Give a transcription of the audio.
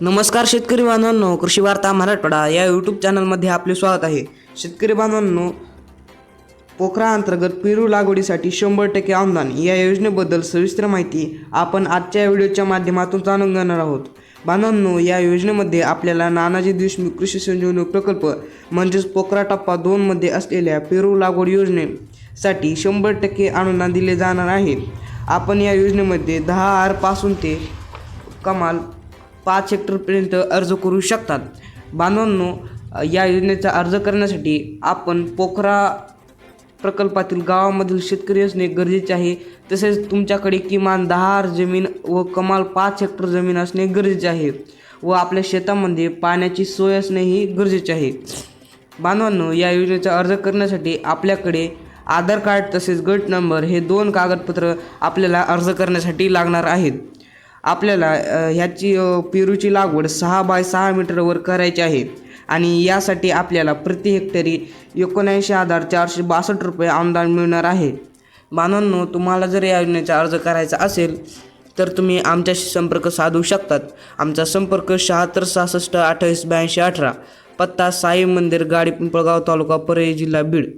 नमस्कार शेतकरी बांधवांनो कृषी वार्ता मराठवाडा या यूट्यूब चॅनलमध्ये आपले स्वागत आहे. शेतकरी बांधवांनो पोखरा अंतर्गत पेरू लागवडीसाठी शंभर टक्के अनुदान या योजनेबद्दल सविस्तर माहिती आपण आजच्या व्हिडिओच्या माध्यमातून जाणून घेणार आहोत. बांधवांनो या योजनेमध्ये आपल्याला नानाजी देशमुख कृषी संजीवनी प्रकल्प म्हणजेच पोखरा टप्पा दोनमध्ये असलेल्या पेरू लागवड योजनेसाठी शंभर टक्के अनुदान दिले जाणार आहे. आपण या योजनेमध्ये दहा आरपासून ते कमाल पाच हेक्टरपर्यंत अर्ज करू शकतात. बांधवांनो या योजनेचा अर्ज करण्यासाठी आपण पोखरा प्रकल्पातील गावामधील शेतकरी असणे गरजेचे आहे. तसेच तुमच्याकडे किमान दहा जमीन व कमाल पाच हेक्टर जमीन असणे गरजेचे आहे व आपल्या शेतामध्ये पाण्याची सोय असणेही गरजेचे आहे. बांधवांनो या योजनेचा अर्ज करण्यासाठी आपल्याकडे आधार कार्ड तसेच गट नंबर हे दोन कागदपत्र आपल्याला अर्ज करण्यासाठी लागणार आहेत. आपल्याला ह्याची पेरूची लागवड सहा बाय सहा मीटरवर करायची आहे. आणि यासाठी आपल्याला प्रति हेक्टरी एकोणऐंशी हजार चारशे बासष्ट रुपये अनुदान मिळणार आहे. बांधवांनो तुम्हाला जर या योजनेचा अर्ज करायचा असेल तर तुम्ही आमच्याशी संपर्क साधू शकतात. आमचा संपर्क शहात्तर सहासष्ट अठ्ठावीस ब्याऐंशी अठरा पत्ता साई मंदिर गाडी पिंपळगाव तालुका परळी जिल्हा बीड.